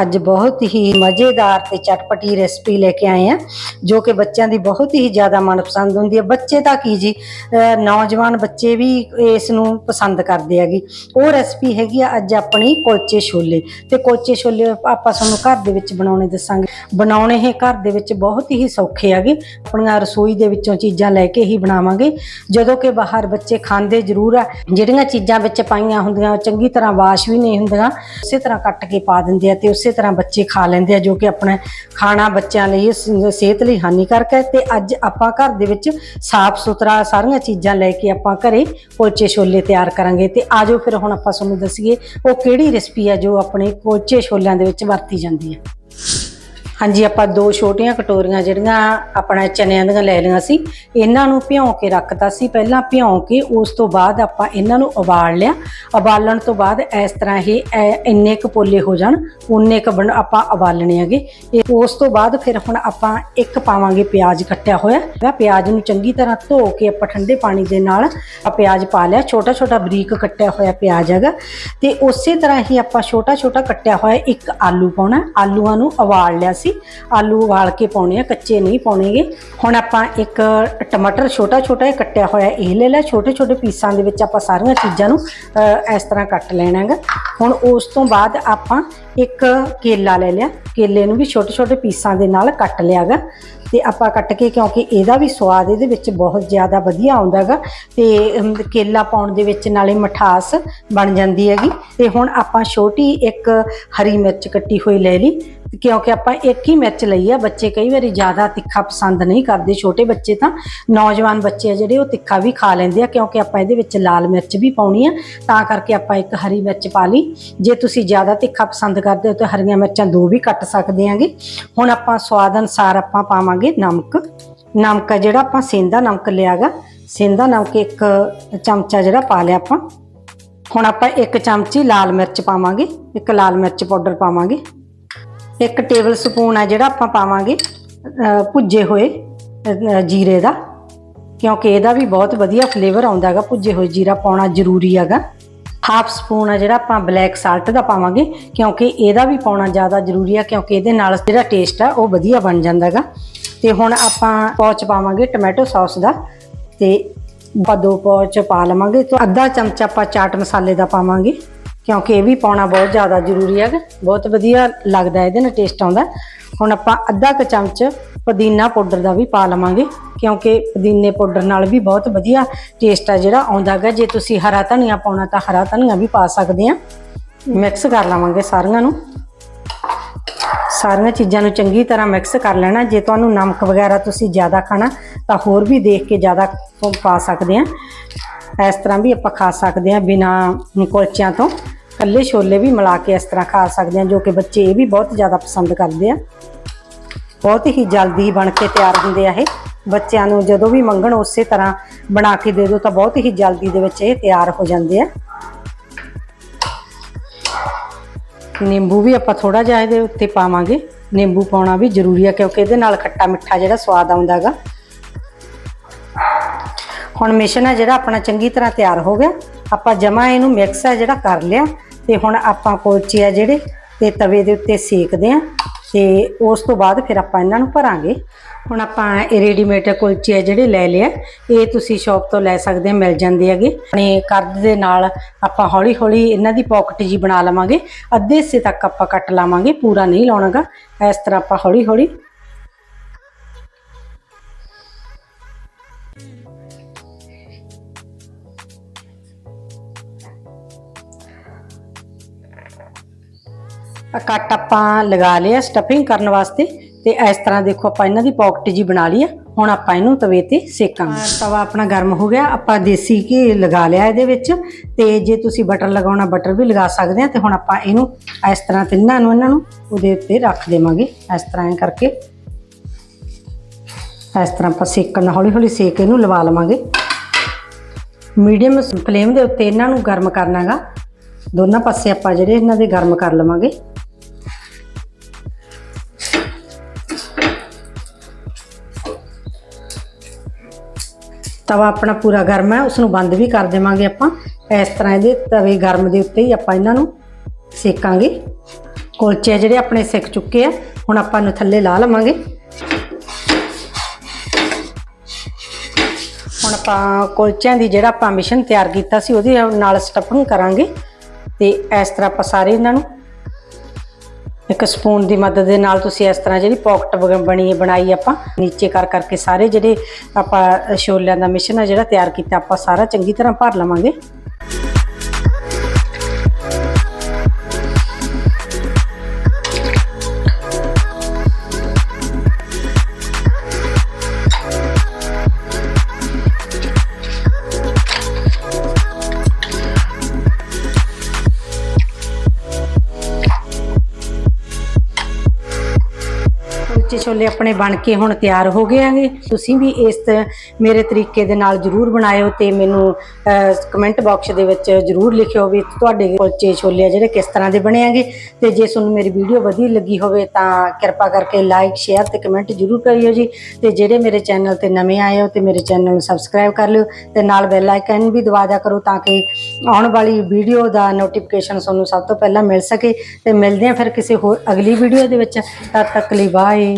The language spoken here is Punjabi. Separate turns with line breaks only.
ਅੱਜ ਬਹੁਤ ਹੀ ਮਜ਼ੇਦਾਰ ਤੇ ਚਟਪਟੀ ਰੈਸਪੀ ਲੈ ਕੇ ਆਏ ਆ, ਜੋ ਕਿ ਬੱਚਿਆਂ ਦੀ ਬਹੁਤ ਹੀ ਜ਼ਿਆਦਾ ਮਨਪਸੰਦ ਹੁੰਦੀ ਹੈ। ਬੱਚੇ ਤਾਂ ਕੀ ਜੀ, ਅਹ ਨੌਜਵਾਨ ਬੱਚੇ ਵੀ ਇਸ ਨੂੰ ਪਸੰਦ ਕਰਦੇ ਹੈਗੇ। ਉਹ ਰੈਸਪੀ ਹੈਗੀ ਆ ਅੱਜ ਆਪਣੀ ਕੋਚੇ ਛੋਲੇ। ਤੇ ਕੋਚੇ ਛੋਲੇ ਆਪਾਂ ਤੁਹਾਨੂੰ ਘਰ ਦੇ ਵਿੱਚ ਬਣਾਉਣੇ ਦੱਸਾਂਗੇ। ਬਣਾਉਣੇ ਇਹ ਘਰ ਦੇ ਵਿੱਚ ਬਹੁਤ ਹੀ ਸੌਖੇ ਹੈਗੇ। ਆਪਣੀਆਂ ਰਸੋਈ ਦੇ ਵਿੱਚੋਂ ਚੀਜ਼ਾਂ ਲੈ ਕੇ ਹੀ ਬਣਾਵਾਂਗੇ। ਜਦੋਂ ਕਿ ਬਾਹਰ ਬੱਚੇ ਖਾਂਦੇ ਜ਼ਰੂਰ ਆ। ਜਿਹੜੀਆਂ ਚੀਜ਼ਾਂ ਵਿੱਚ ਪਾਈਆਂ ਹੁੰਦੀਆਂ, ਉਹ ਚੰਗੀ ਤਰ੍ਹਾਂ ਵਾਸ਼ ਵੀ ਨਹੀਂ ਹੁੰਦੀਆਂ। ਉਸੇ ਤਰ੍ਹਾਂ ਕੱਟ ਕੇ ਪਾ ਦਿੰਦੇ ਆ ਤੇ ਉਸੇ ਤਰ੍ਹਾਂ ਬੱਚੇ ਖਾ ਲੈਂਦੇ ਆ, ਜੋ ਕਿ ਆਪਣਾ ਖਾਣਾ ਬੱਚਿਆਂ ਲਈ ਸਿਹਤ ਲਈ ਹਾਨੀਕਾਰਕ ਹੈ। ਤੇ ਅੱਜ ਆਪਾਂ ਘਰ ਦੇ ਵਿੱਚ ਸਾਫ਼ ਸੁਥਰਾ ਸਾਰੀਆਂ ਚੀਜ਼ਾਂ ਲੈ ਕੇ ਆਪਾਂ ਘਰੇ ਕੋਲਚੇ ਛੋਲੇ ਤਿਆਰ ਕਰਾਂਗੇ। ਤੇ ਆਜੋ ਫਿਰ ਹੁਣ ਆਪਾਂ ਤੁਹਾਨੂੰ ਦੱਸੀਏ, ਉਹ ਕਿਹੜੀ ਰੈਸਪੀ ਹੈ ਜੋ ਆਪਣੇ ਕੋਲਚੇ ਛੋਲਿਆਂ ਦੇ ਵਿੱਚ ਵਰਤੀ ਜਾਂਦੀ ਹੈ। ਹਾਂਜੀ, ਆਪਾਂ ਦੋ ਛੋਟੀਆਂ ਕਟੋਰੀਆਂ ਜਿਹੜੀਆਂ ਆਪਣਾ ਚਨਿਆਂ ਦੀਆਂ ਲੈ ਲਈਆਂ ਸੀ, ਇਹਨਾਂ ਨੂੰ ਭਿਉਂ ਕੇ ਰੱਖਤਾ ਸੀ। ਪਹਿਲਾਂ ਭਿਉਂ ਕੇ ਉਸ ਤੋਂ ਬਾਅਦ ਆਪਾਂ ਇਹਨਾਂ ਨੂੰ ਉਬਾਲ ਲਿਆ। ਉਬਾਲਣ ਤੋਂ ਬਾਅਦ ਇਸ ਤਰ੍ਹਾਂ ਹੀ ਐ- ਇੰਨੇ ਕੁ ਪੋਲੇ ਹੋ ਜਾਣ ਉਨੇ ਕੁ ਬਣ ਆਪਾਂ ਉਬਾਲਣੇ ਹੈਗੇ। ਇਹ ਉਸ ਤੋਂ ਬਾਅਦ ਫਿਰ ਹੁਣ ਆਪਾਂ ਇੱਕ ਪਾਵਾਂਗੇ ਪਿਆਜ਼ ਕੱਟਿਆ ਹੋਇਆ। ਪਿਆਜ਼ ਨੂੰ ਚੰਗੀ ਤਰ੍ਹਾਂ ਧੋ ਕੇ ਆਪਾਂ ਠੰਡੇ ਪਾਣੀ ਦੇ ਨਾਲ ਆ ਪਿਆਜ਼ ਪਾ ਲਿਆ। ਛੋਟਾ ਛੋਟਾ ਬਰੀਕ ਕੱਟਿਆ ਹੋਇਆ ਪਿਆਜ਼ ਹੈਗਾ। ਤੇ ਉਸੇ ਤਰ੍ਹਾਂ ਹੀ ਆਪਾਂ ਛੋਟਾ ਛੋਟਾ ਕੱਟਿਆ ਹੋਇਆ ਇੱਕ ਆਲੂ ਪਾਉਣਾ। ਆਲੂਆਂ ਨੂੰ ਉਬਾਲ ਲਿਆ ਸੀ। ਆਲੂ ਉਬਾਲ ਕੇ ਪਾਉਣੇ ਆ, ਕੱਚੇ ਨਹੀਂ ਪਾਉਣੇਗੇ। ਹੁਣ ਆਪਾਂ ਇੱਕ ਟਮਾਟਰ ਛੋਟਾ ਛੋਟਾ ਜਿਹਾ ਕੱਟਿਆ ਹੋਇਆ, ਇਹ ਲੈ ਲਿਆ ਛੋਟੇ ਛੋਟੇ ਪੀਸਾਂ ਦੇ ਵਿੱਚ ਆਪਾਂ ਸਾਰੀਆਂ ਚੀਜ਼ਾਂ ਨੂੰ ਇਸ ਤਰ੍ਹਾਂ ਕੱਟ ਲੈਣਾ ਹੈਗਾ ਹੁਣ ਉਸ ਤੋਂ ਬਾਅਦ ਆਪਾਂ ਇੱਕ ਕੇਲਾ ਲੈ ਲਿਆ। ਕੇਲੇ ਨੂੰ ਵੀ ਛੋਟੇ ਛੋਟੇ ਪੀਸਾਂ ਦੇ ਨਾਲ ਕੱਟ ਲਿਆਗਾ। ਤੇ ਆਪਾਂ ਕੱਟ ਕੇ, ਕਿਉਂਕਿ ਇਹਦਾ ਵੀ ਸਵਾਦ ਇਹਦੇ ਵਿੱਚ ਬਹੁਤ ਜ਼ਿਆਦਾ ਵਧੀਆ ਆਉਂਦਾ ਹੈਗਾ ਤੇ ਕੇਲਾ ਪਾਉਣ ਦੇ ਵਿੱਚ ਨਾਲੇ ਮਠਾਸ ਬਣ ਜਾਂਦੀ ਹੈਗੀ। ਤੇ ਹੁਣ ਆਪਾਂ ਛੋਟੀ ਇੱਕ ਹਰੀ ਮਿਰਚ ਕੱਟੀ ਹੋਈ ਲੈ ਲਈ। ਕਿਉਂਕਿ ਆਪਾਂ ਇੱਕ ਹੀ ਮਿਰਚ ਲਈ ਆ। ਬੱਚੇ ਕਈ ਵਾਰੀ ਜ਼ਿਆਦਾ ਤਿੱਖਾ ਪਸੰਦ ਨਹੀਂ ਕਰਦੇ। ਛੋਟੇ ਬੱਚੇ ਤਾਂ ਨੌਜਵਾਨ ਬੱਚੇ ਆ ਜਿਹੜੇ, ਉਹ ਤਿੱਖਾ ਵੀ ਖਾ ਲੈਂਦੇ ਆ। ਕਿਉਂਕਿ ਆਪਾਂ ਇਹਦੇ ਵਿੱਚ ਲਾਲ ਮਿਰਚ ਵੀ ਪਾਉਣੀ ਆ। ਤਾਂ ਕਰਕੇ ਆਪਾਂ ਇੱਕ ਹਰੀ ਮਿਰਚ ਪਾ ਲਈ। ਜੇ ਤੁਸੀਂ ਜ਼ਿਆਦਾ ਤਿੱਖਾ ਪਸੰਦ ਕਰਦੇ ਹੋ, ਤਾਂ ਹਰੀਆਂ ਮਿਰਚਾਂ ਦੋ ਵੀ ਕੱਟ ਸਕਦੇ ਆਂਗੇ। ਹੁਣ ਆਪਾਂ ਸਵਾਦ ਅਨੁਸਾਰ ਆਪਾਂ ਪਾਵਾਂਗੇ। ਨਮਕ। ਨਮਕ ਆ ਜਿਹੜਾ ਆਪਾਂ ਸੇਂਦਾ ਨਮਕ ਲਿਆਗਾ। ਸੇਂਦਾ ਨਮਕ ਇੱਕ ਚਮਚਾ ਜਿਹੜਾ ਪਾ ਲਿਆ ਆਪਾਂ। ਹੁਣ ਆਪਾਂ ਇੱਕ ਚਮਚੀ ਲਾਲ ਮਿਰਚ ਪਾਵਾਂਗੇ, ਇੱਕ ਲਾਲ ਮਿਰਚ ਪਾਊਡਰ ਪਾਵਾਂਗੇ। ਇੱਕ ਟੇਬਲ ਸਪੂਨ ਆ ਜਿਹੜਾ ਆਪਾਂ ਪਾਵਾਂਗੇ ਭੁੱਜੇ ਹੋਏ ਜੀਰੇ ਦਾ। ਕਿਉਂਕਿ ਇਹਦਾ ਵੀ ਬਹੁਤ ਵਧੀਆ ਫਲੇਵਰ ਆਉਂਦਾ ਹੈਗਾ, ਭੁੱਜੇ ਹੋਏ ਜੀਰਾ ਪਾਉਣਾ ਜ਼ਰੂਰੀ ਹੈਗਾ। ਹਾਫ ਸਪੂਨ ਆ ਜਿਹੜਾ ਆਪਾਂ ਬਲੈਕ ਸਾਲਟ ਦਾ ਪਾਵਾਂਗੇ, ਕਿਉਂਕਿ ਇਹਦਾ ਵੀ ਪਾਉਣਾ ਜ਼ਿਆਦਾ ਜ਼ਰੂਰੀ ਆ, ਕਿਉਂਕਿ ਇਹਦੇ ਨਾਲ ਜਿਹੜਾ ਟੇਸਟ ਆ, ਉਹ ਵਧੀਆ ਬਣ ਜਾਂਦਾ ਹੈਗਾ। ਤੇ ਹੁਣ ਆਪਾਂ ਪੌਚ ਪਾਵਾਂਗੇ ਟੋਮੈਟੋ ਸੌਸ ਦਾ ਤੇ ਆਪਾਂ ਦੋ ਪੌਚ ਪਾ ਲਵਾਂਗੇ ਤੇ ਅੱਧਾ ਚਮਚਾ ਆਪਾਂ ਚਾਟ ਮਸਾਲੇ ਦਾ ਪਾਵਾਂਗੇ, ਕਿਉਂਕਿ ਇਹ ਵੀ ਪਾਉਣਾ ਬਹੁਤ ਜ਼ਿਆਦਾ ਜ਼ਰੂਰੀ ਹੈਗਾ ਬਹੁਤ ਵਧੀਆ ਲੱਗਦਾ ਇਹਦੇ ਨਾਲ ਟੇਸਟ ਆਉਂਦਾ। ਹੁਣ ਆਪਾਂ ਅੱਧਾ ਕੁ ਚਮਚ ਪੁਦੀਨਾ ਪਾਊਡਰ ਦਾ ਵੀ ਪਾ ਲਵਾਂਗੇ, ਕਿਉਂਕਿ ਪੁਦੀਨੇ ਪਾਊਡਰ ਨਾਲ ਵੀ ਬਹੁਤ ਵਧੀਆ ਟੇਸਟ ਆ ਜਿਹੜਾ ਆਉਂਦਾ ਹੈਗਾ ਜੇ ਤੁਸੀਂ ਹਰਾ ਧਨੀਆ ਪਾਉਣਾ ਤਾਂ ਹਰਾ ਧਨੀਆ ਵੀ ਪਾ ਸਕਦੇ ਆ। ਮਿਕਸ ਕਰ ਲਵਾਂਗੇ ਸਾਰੀਆਂ ਨੂੰ। ਸਾਰੀਆਂ ਚੀਜ਼ਾਂ ਨੂੰ ਚੰਗੀ ਤਰ੍ਹਾਂ ਮਿਕਸ ਕਰ ਲੈਣਾ। ਜੇ ਤੁਹਾਨੂੰ ਨਮਕ ਵਗੈਰਾ ਤੁਸੀਂ ਜ਼ਿਆਦਾ ਖਾਣਾ, ਤਾਂ ਹੋਰ ਵੀ ਦੇਖ ਕੇ ਜ਼ਿਆਦਾ ਪਾ ਸਕਦੇ ਆ ਇਸ ਤਰ੍ਹਾਂ ਵੀ ਆਪਾਂ ਖਾ ਸਕਦੇ ਆ ਬਿਨਾ ਕੁਲਚਿਆਂ ਤੋਂ। ਕੱਲੇ ਛੋਲੇ ਵੀ ਮਿਲਾ ਕੇ ਇਸ ਤਰ੍ਹਾਂ ਖਾ ਸਕਦੇ ਆ ਜੋ ਕਿ ਬੱਚੇ ਇਹ ਵੀ ਬਹੁਤ ਜ਼ਿਆਦਾ ਪਸੰਦ ਕਰਦੇ ਆ। ਬਹੁਤ ਹੀ ਜਲਦੀ ਬਣ ਕੇ ਤਿਆਰ ਹੁੰਦੇ ਆ ਇਹ। ਬੱਚਿਆਂ ਨੂੰ ਜਦੋਂ ਵੀ ਮੰਗਣ ਉਸੇ ਤਰ੍ਹਾਂ ਬਣਾ ਕੇ ਦੇ ਦਿਓ, ਤਾਂ ਬਹੁਤ ਹੀ ਜਲਦੀ ਦੇ ਵਿੱਚ ਇਹ ਤਿਆਰ ਹੋ ਜਾਂਦੇ ਆ। ਨਿੰਬੂ ਵੀ ਆਪਾਂ ਥੋੜਾ ਜਿਹਾ ਇਹਦੇ ਉੱਤੇ ਪਾਵਾਂਗੇ। ਨਿੰਬੂ ਪਾਉਣਾ ਵੀ ਜ਼ਰੂਰੀ ਆ ਕਿਉਂਕਿ ਇਹਦੇ ਨਾਲ ਖੱਟਾ ਮਿੱਠਾ ਜਿਹੜਾ ਸਵਾਦ ਆਉਂਦਾ ਹੈਗਾ। ਹੁਣ ਮਿਸ਼ਨ ਹੈ ਜਿਹੜਾ ਆਪਣਾ ਚੰਗੀ ਤਰ੍ਹਾਂ ਤਿਆਰ ਹੋ ਗਿਆ। ਆਪਾਂ ਜਮਾ ਇਹਨੂੰ ਮਿਕਸ ਹੈ ਜਿਹੜਾ ਕਰ ਲਿਆ। ਤੇ ਹੁਣ ਆਪਾਂ ਕੁਲਚੇ ਆ ਜਿਹੜੇ ਤੇ ਤਵੇ ਦੇ ਉੱਤੇ ਸੇਕਦੇ ਆ। ਤੇ ਉਸ ਤੋਂ ਬਾਅਦ ਫਿਰ ਆਪਾਂ ਇਹਨਾਂ ਨੂੰ ਭਰਾਂਗੇ। ਹੁਣ ਆਪਾਂ ਇਹ ਰੈਡੀਮੇਡ ਕੁਲਚੇ ਆ ਜਿਹੜੇ ਲੈ ਲਿਆ ਇਹ ਤੁਸੀਂ ਸ਼ਾਪ ਤੋਂ ਲੈ ਸਕਦੇ ਆ, ਮਿਲ ਜਾਂਦੇ ਹੈਗੇ। ਆਪਣੇ ਕਰਦ ਦੇ ਨਾਲ ਆਪਾਂ ਹੌਲੀ ਹੌਲੀ ਇਹਨਾਂ ਦੀ ਪਾਕਟ ਜੀ ਬਣਾ ਲਵਾਂਗੇ। ਅੱਧੇ ਹਿੱਸੇ ਤੱਕ ਆਪਾਂ ਕੱਟ ਲਾਵਾਂਗੇ, ਪੂਰਾ ਨਹੀਂ ਲਾਉਣਾਗਾ। ਇਸ ਤਰ੍ਹਾਂ ਆਪਾਂ ਹੌਲੀ ਹੌਲੀ ਕੱਟ ਆਪਾਂ ਲਗਾ ਲਿਆ ਸਟਫਿੰਗ ਕਰਨ ਵਾਸਤੇ ਤੇ ਇਸ ਤਰ੍ਹਾਂ ਦੇਖੋ ਆਪਾਂ ਇਹਨਾਂ ਦੀ ਪਾਕਟ ਜੀ ਬਣਾ ਲਈ ਆ। ਹੁਣ ਆਪਾਂ ਇਹਨੂੰ ਤਵੇ ਤੇ ਸੇਕਾਂਗੇ। ਤਵਾ ਆਪਣਾ ਗਰਮ ਹੋ ਗਿਆ। ਆਪਾਂ ਦੇਸੀ ਘੀ ਲਗਾ ਲਿਆ ਇਹਦੇ ਵਿੱਚ ਤੇ ਜੇ ਤੁਸੀਂ ਬਟਰ ਲਗਾਉਣਾ ਬਟਰ ਵੀ ਲਗਾ ਸਕਦੇ ਆ ਤੇ ਹੁਣ ਆਪਾਂ ਇਹਨੂੰ ਇਸ ਤਰ੍ਹਾਂ ਤਿੰਨਾਂ ਨੂੰ ਇਹਨਾਂ ਨੂੰ ਉਹਦੇ ਉੱਤੇ ਰੱਖ ਦੇਵਾਂਗੇ। ਇਸ ਤਰ੍ਹਾਂ ਐਂ ਕਰਕੇ ਇਸ ਤਰ੍ਹਾਂ ਆਪਾਂ ਸੇਕਣ ਹੌਲੀ ਹੌਲੀ ਸੇਕ ਇਹਨੂੰ ਲਵਾ ਲਵਾਂਗੇ। ਮੀਡੀਅਮ ਫਲੇਮ ਦੇ ਉੱਤੇ ਇਹਨਾਂ ਨੂੰ ਗਰਮ ਕਰਨਾਗਾ ਦੋਨਾਂ ਪਾਸੇ ਆਪਾਂ ਜਿਹੜੇ ਇਹਨਾਂ ਦੇ ਗਰਮ ਕਰ ਲਵਾਂਗੇ। ਤਵਾ ਆਪਣਾ ਪੂਰਾ ਗਰਮ ਹੈ ਉਸ ਨੂੰ ਬੰਦ ਵੀ ਕਰ ਦੇਵਾਂਗੇ ਆਪਾਂ। ਇਸ ਤਰ੍ਹਾਂ ਇਹਦੇ ਤਵੇ ਗਰਮ ਦੇ ਉੱਤੇ ਹੀ ਆਪਾਂ ਇਹਨਾਂ ਨੂੰ ਸੇਕਾਂਗੇ। ਕੁਲਚੇ ਜਿਹੜੇ ਆਪਣੇ ਸਿੱਕ ਚੁੱਕੇ ਆ, ਹੁਣ ਆਪਾਂ ਨੂੰ ਥੱਲੇ ਲਾ ਲਵਾਂਗੇ। ਹੁਣ ਆਪਾਂ ਕੁਲਚਿਆਂ ਦੀ ਜਿਹੜਾ ਆਪਾਂ ਮਿਸ਼ਨ ਤਿਆਰ ਕੀਤਾ ਸੀ, ਉਹਦੇ ਨਾਲ ਸਟਫਿੰਗ ਕਰਾਂਗੇ। ਤੇ ਇਸ ਤਰ੍ਹਾਂ ਆਪਾਂ ਸਾਰੇ ਇਹਨਾਂ ਨੂੰ ਇੱਕ ਸਪੂਨ ਦੀ ਮਦਦ ਦੇ ਨਾਲ ਤੁਸੀਂ ਇਸ ਤਰ੍ਹਾਂ ਜਿਹੜੀ ਪਾਕਟ ਬਣੀ ਬਣਾਈ ਆਪਾਂ, ਨੀਚੇ ਕਰ ਕਰਕੇ ਸਾਰੇ ਜਿਹੜੇ ਆਪਾਂ ਛੋਲਿਆਂ ਦਾ ਮਿਸ਼ਨ ਆ ਜਿਹੜਾ ਤਿਆਰ ਕੀਤਾ, ਆਪਾਂ ਸਾਰਾ ਚੰਗੀ ਤਰ੍ਹਾਂ ਭਰ ਲਵਾਂਗੇ। ਛੋਲੇ ਆਪਣੇ ਬਣ ਕੇ ਹੁਣ ਤਿਆਰ ਹੋ ਗਏ ਆਂਗੇ ਤੁਸੀਂ ਵੀ ਇਸ ਮੇਰੇ ਤਰੀਕੇ ਦੇ ਨਾਲ ਜਰੂਰ ਬਣਾਇਓ ਤੇ ਮੈਨੂੰ ਕਮੈਂਟ ਬਾਕਸ ਦੇ ਵਿੱਚ ਜਰੂਰ ਲਿਖਿਓ ਵੀ ਤੁਹਾਡੇ ਕੁਲਚੇ ਛੋਲੇ ਆ ਜਿਹੜੇ ਕਿਸ ਤਰ੍ਹਾਂ ਦੇ ਬਣੇ ਆਂਗੇ ਤੇ ਜੇ ਤੁਹਾਨੂੰ ਮੇਰੀ ਵੀਡੀਓ ਵਧੀਆ ਲੱਗੀ ਹੋਵੇ ਤਾਂ ਕਿਰਪਾ ਕਰਕੇ ਲਾਈਕ ਸ਼ੇਅਰ ਤੇ ਕਮੈਂਟ ਜਰੂਰ ਕਰਿਓ ਜੀ। ਤੇ ਜਿਹੜੇ ਮੇਰੇ ਚੈਨਲ ਤੇ ਨਵੇਂ ਆਏ ਹੋ ਤੇ ਮੇਰੇ ਚੈਨਲ ਨੂੰ ਸਬਸਕ੍ਰਾਈਬ ਕਰ ਲਿਓ ਤੇ ਨਾਲ ਬੈਲ ਆਈਕਨ ਵੀ ਦਬਾ ਦਿਆ ਕਰੋ ਤਾਂ ਕਿ ਆਉਣ ਵਾਲੀ ਵੀਡੀਓ ਦਾ ਨੋਟੀਫਿਕੇਸ਼ਨ ਤੁਹਾਨੂੰ ਸਭ ਤੋਂ ਪਹਿਲਾਂ ਮਿਲ ਸਕੇ। ਤੇ ਮਿਲਦੇ ਆ ਫਿਰ ਕਿਸੇ ਹੋਰ ਅਗਲੀ ਵੀਡੀਓ ਦੇ ਵਿੱਚ। ਤਦ ਤੱਕ ਲਈ ਬਾਏ